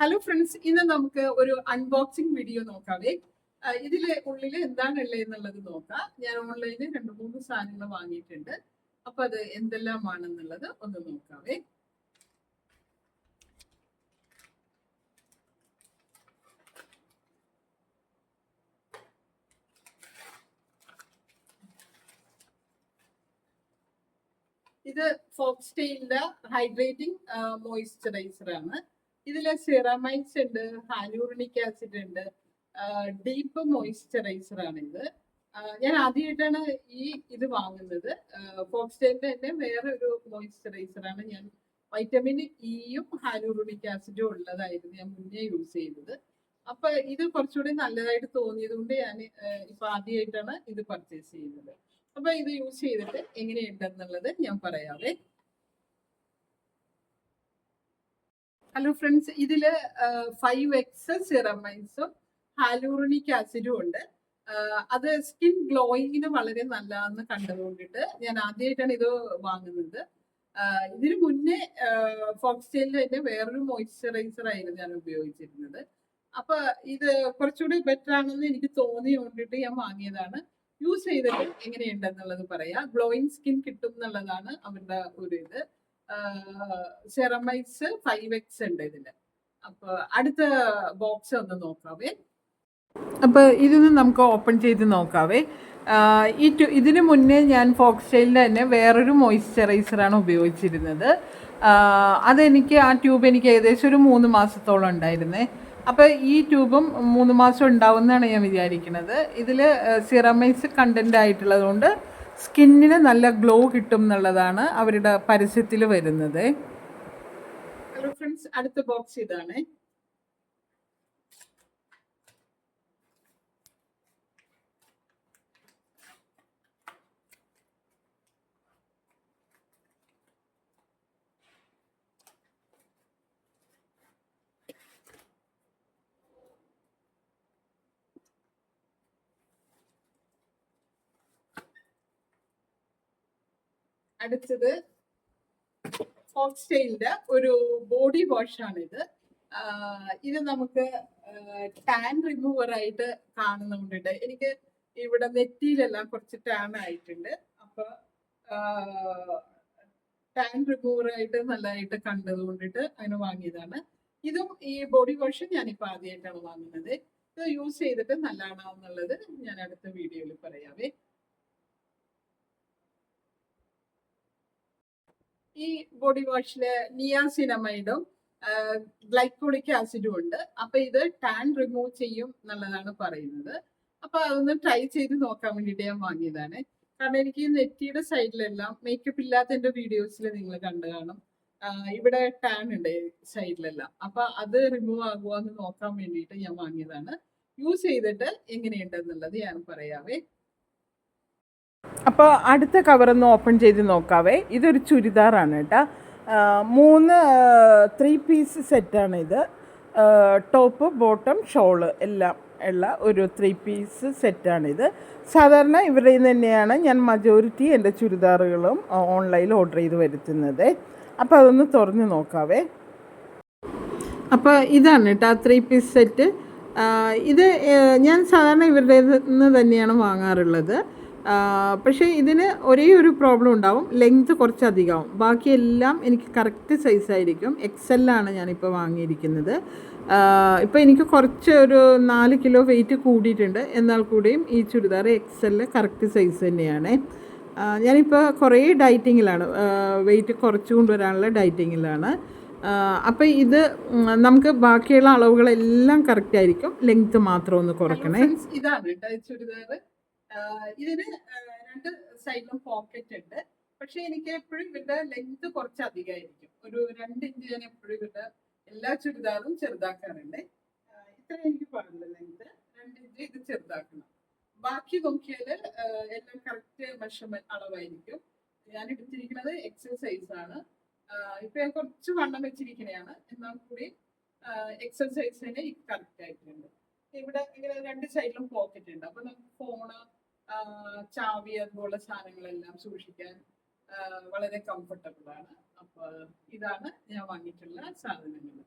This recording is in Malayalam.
ഹലോ ഫ്രണ്ട്സ് ഇന്ന് നമുക്ക് ഒരു അൺബോക്സിംഗ് വീഡിയോ നോക്കാവേ ഇതിലെ ഉള്ളിൽ ഉള്ളിൽ എന്താണ് ഉള്ളത് എന്നുള്ളത് നോക്കാം. ഞാൻ ഓൺലൈനിൽ രണ്ട് മൂന്ന് സാധനങ്ങൾ വാങ്ങിയിട്ടുണ്ട്. അപ്പൊ അത് എന്തെല്ലാമാണെന്നുള്ളത് ഒന്ന് നോക്കാവേ ഇത് ഫോക്സ്റ്റെയിലിന്റെ ഹൈഡ്രേറ്റിംഗ് മോയിസ്ചറൈസർ ആണ്. ഇതിൽ സിറമൈറ്റ്സ് ഉണ്ട് ഹാലൂറിനിക് ആസിഡ് ഉണ്ട് ഡീപ്പ് മോയിസ്ചറൈസർ ആണ് ഇത് ഞാൻ ആദ്യമായിട്ടാണ് ഈ ഇത് വാങ്ങുന്നത്. ഫോക്സ്റ്റൈലിന്റെ തന്നെ വേറെ ഒരു മോയിസ്ചറൈസർ ആണ് ഞാൻ. വൈറ്റമിൻ ഇയും ഹാലൂറിനിക് ആസിഡും ഉള്ളതായിരുന്നു ഞാൻ മുന്നേ യൂസ് ചെയ്തത്. അപ്പൊ ഇത് കുറച്ചുകൂടി നല്ലതായിട്ട് തോന്നിയത് കൊണ്ട് ഞാൻ ഇപ്പൊ ആദ്യമായിട്ടാണ് ഇത് പർച്ചേസ് ചെയ്യുന്നത്. അപ്പൊ ഇത് യൂസ് ചെയ്തിട്ട് എങ്ങനെയുണ്ടെന്നുള്ളത് ഞാൻ പറയാവേ. ഹലോ ഫ്രണ്ട്സ് ഇതിൽ ഫൈവ് എക്സ് സിറമൈൻസും ഹാലൂറിനിക് ആസിഡും ഉണ്ട്. അത് സ്കിൻ ഗ്ലോയിങ്ങിന് വളരെ നല്ലതാണെന്ന് കണ്ടതുകൊണ്ടിട്ട് ഞാൻ ആദ്യമായിട്ടാണ് ഇത് വാങ്ങുന്നത്. ഇതിനു മുന്നേ ഫോക്സ്റ്റൈലിൽ തന്നെ വേറൊരു മോയ്സ്ചറൈസർ ആയിരുന്നു ഞാൻ ഉപയോഗിച്ചിരുന്നത്. അപ്പൊ ഇത് കുറച്ചുകൂടി ബെറ്റർ ആണെന്ന് എനിക്ക് തോന്നി കൊണ്ടിട്ട് ഞാൻ വാങ്ങിയതാണ്. യൂസ് ചെയ്തിട്ട് എങ്ങനെയുണ്ടെന്നുള്ളത് പറയാം. ഗ്ലോയിങ് സ്കിൻ കിട്ടും എന്നുള്ളതാണ് അവരുടെ ഒരു ഇത്. സെറമൈറ്റ്സ് ഫൈവ് എക്സ് ഉണ്ട് ഇതിന് അപ്പൊ അടുത്ത ബോക്സ് ഒന്ന് നോക്കാവേ. അപ്പൊ ഇതൊന്ന് നമുക്ക് ഓപ്പൺ ചെയ്ത് നോക്കാവേ. ഈ ടു- ഇതിന് മുന്നേ ഞാൻ ഫോക്സ്റ്റൈലിന്റെ തന്നെ വേറൊരു മോയ്സ്ചറൈസറാണ് ഉപയോഗിച്ചിരുന്നത്. അതെനിക്ക് ആ ട്യൂബ് എനിക്ക് ഏകദേശം ഒരു മൂന്ന് മാസത്തോളം ഉണ്ടായിരുന്നേ. അപ്പോൾ ഈ ട്യൂബും മൂന്ന് മാസം ഉണ്ടാവുമെന്നാണ് ഞാൻ വിചാരിക്കുന്നത് ഇതിൽ സിറമൈസ് കണ്ടന്റ് ആയിട്ടുള്ളത് കൊണ്ട് സ്കിന്നിന് നല്ല ഗ്ലോ കിട്ടും എന്നുള്ളതാണ് അവരുടെ പരസ്യത്തിൽ വരുന്നത്. ഫ്രണ്ട്സ് അടുത്ത ബോക്സ് ഇതാണ്. അടുത്തത് ഫോക്സ്റ്റൈലിന്റെ ഒരു ബോഡി വാഷ് ആണ് ഇത് ഇത് നമുക്ക് ടാൻ റിമൂവർ ആയിട്ട് കാണുന്നുണ്ട്. എനിക്ക് ഇവിടെ നെറ്റിയിലെല്ലാം കുറച്ച് ടാൻ ആയിട്ടുണ്ട്. അപ്പൊ ടാൻ റിമൂവർ ആയിട്ട് നല്ലതായിട്ട് കണ്ടത് കൊണ്ടിട്ട് അങ്ങനെ വാങ്ങിയതാണ്. ഇതും ഈ ബോഡി വാഷ് ഞാനിപ്പോ ആദ്യമായിട്ടാണ് വാങ്ങുന്നത്. ഇത് യൂസ് ചെയ്തിട്ട് നല്ലതാണോ എന്നുള്ളത് ഞാൻ അടുത്ത വീഡിയോയിൽ പറയാവേ. ഈ ബോഡി വാഷിൽ നിയാസിനമൈഡും ഗ്ലൈക്കോളിക് ആസിഡും ഉണ്ട്. അപ്പൊ ഇത് ടാൻ റിമൂവ് ചെയ്യും എന്നുള്ളതാണ് പറയുന്നത്. അപ്പൊ അതൊന്ന് ട്രൈ ചെയ്ത് നോക്കാൻ വേണ്ടിയിട്ട് ഞാൻ വാങ്ങിയതാണ്. കാരണം എനിക്ക് നെറ്റിയുടെ സൈഡിലെല്ലാം മേക്കപ്പ് ഇല്ലാത്തതിന്റെ വീഡിയോസിൽ നിങ്ങൾ കണ്ടു കാണും. ഇവിടെ ടാൻ ഉണ്ട് സൈഡിലെല്ലാം അപ്പൊ അത് റിമൂവ് ആകുമോ എന്ന് നോക്കാൻ വേണ്ടിയിട്ട് ഞാൻ വാങ്ങിയതാണ്. യൂസ് ചെയ്തിട്ട് എങ്ങനെയുണ്ടെന്നുള്ളത് ഞാൻ പറയാവേ. അപ്പോൾ അടുത്ത കവർ ഒന്ന് ഓപ്പൺ ചെയ്ത് നോക്കാവേ. ഇതൊരു ചുരിദാറാണ് കേട്ടോ. മൂന്ന് ത്രീ പീസ് സെറ്റാണ് ഇത്. ടോപ്പ് ബോട്ടം ഷോൾ എല്ലാം ഉള്ള ഒരു ത്രീ പീസ് സെറ്റാണിത് സാധാരണ ഇവരുടെ തന്നെയാണ് ഞാൻ മജോറിറ്റി എന്റെ ചുരിദാറുകളും ഓൺലൈനിൽ ഓർഡർ ചെയ്ത് വരുത്തുന്നത്. അപ്പോൾ അതൊന്ന് തുറന്ന് നോക്കാവേ. അപ്പോൾ ഇതാണ് കേട്ടോ ആ ത്രീ പീസ് സെറ്റ് ഇത് ഞാൻ സാധാരണ ഇവരുടെ നിന്ന് തന്നെയാണ് വാങ്ങാറുള്ളത്. പക്ഷേ ഇതിന് ഒരേ ഒരു പ്രോബ്ലം ഉണ്ടാവും. ലെങ്ത് കുറച്ച് അധികമാവും. ബാക്കിയെല്ലാം എനിക്ക് കറക്റ്റ് സൈസായിരിക്കും എക്സ് എല്ലാണ് ഞാനിപ്പോൾ വാങ്ങിയിരിക്കുന്നത്. ഇപ്പോൾ എനിക്ക് കുറച്ച് ഒരു നാല് കിലോ വെയിറ്റ് കൂടിയിട്ടുണ്ട്. എന്നാൽ കൂടിയും ഈ ചുരിദാർ എക്സ് കറക്റ്റ് സൈസ് തന്നെയാണ്. ഞാനിപ്പോൾ കുറേ ഡയറ്റിങ്ങിലാണ് വെയിറ്റ് കുറച്ച് കൊണ്ടുവരാനുള്ള ഡയറ്റിങ്ങിലാണ് അപ്പോൾ ഇത് നമുക്ക് ബാക്കിയുള്ള അളവുകളെല്ലാം കറക്റ്റ് ആയിരിക്കും. ലെങ്ത് മാത്രം ഒന്ന് കുറക്കണേ. ഇതാണ് ചുരിദാർ ഇതിന് രണ്ട് സൈഡിലും പോക്കറ്റ് ഉണ്ട്. പക്ഷെ എനിക്ക് എപ്പോഴും ഇവരുടെ ലെങ്ത് കുറച്ച് അധികമായിരിക്കും. ഒരു രണ്ട് ഇഞ്ച് ഞാൻ എപ്പോഴും ഇവരുടെ എല്ലാ ചുരിദാറും ചെറുതാക്കാറുണ്ട്. ഇത്ര എനിക്ക് പാടില്ല ലെങ്ത് രണ്ട് ഇഞ്ച് ഇത് ചെറുതാക്കണം. ബാക്കി നോക്കിയാൽ എല്ലാം കറക്റ്റ് മെഷർമെന്റ് അളവായിരിക്കും. ഞാൻ എടുത്തിരിക്കുന്നത് എക്സസൈസ് ആണ്. ഇപ്പൊ ഞാൻ കുറച്ച് വണ്ണം വെച്ചിരിക്കണയാണ്. എന്നാൽ കൂടി എക്സസൈസിന് കറക്റ്റ് ആയിട്ടുണ്ട്. ഇവിടെ ഇങ്ങനെ രണ്ട് സൈഡിലും പോക്കറ്റ് ഉണ്ട്. അപ്പൊ നമുക്ക് ഫോണ് ചാവി അതുപോലുള്ള സാധനങ്ങളെല്ലാം സൂക്ഷിക്കാൻ വളരെ കംഫർട്ടബിൾ ആണ്. അപ്പൊ ഇതാണ് ഞാൻ വാങ്ങിയിട്ടുള്ള സാധനങ്ങൾ.